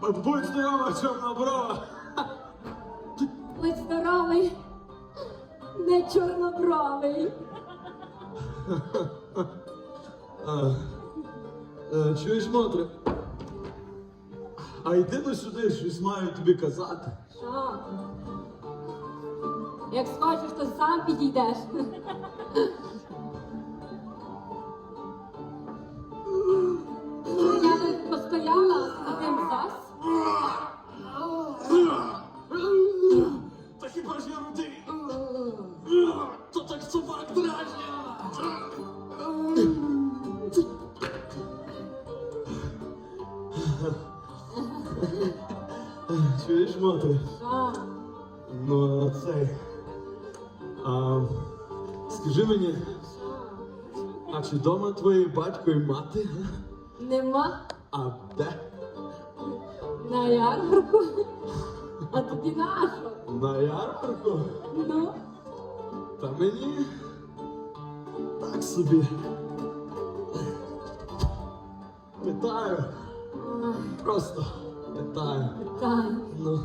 Будь здорова, чорноброва. Будь здоровий, не чорнобровий. А, е, чуєш, Мотре? А йди ну сюди, щось маю тобі казати. Що? Як схочеш, то сам підійдеш. Чуєш? Що? Ну, а цей. А, скажи мені, а чи вдома твої батько і мати? Нема А де? на ярмарку. А тобі нащо? На ярмарку? Ну, Та мені так собі. Питаю. Просто питаю. Питаю. Ну.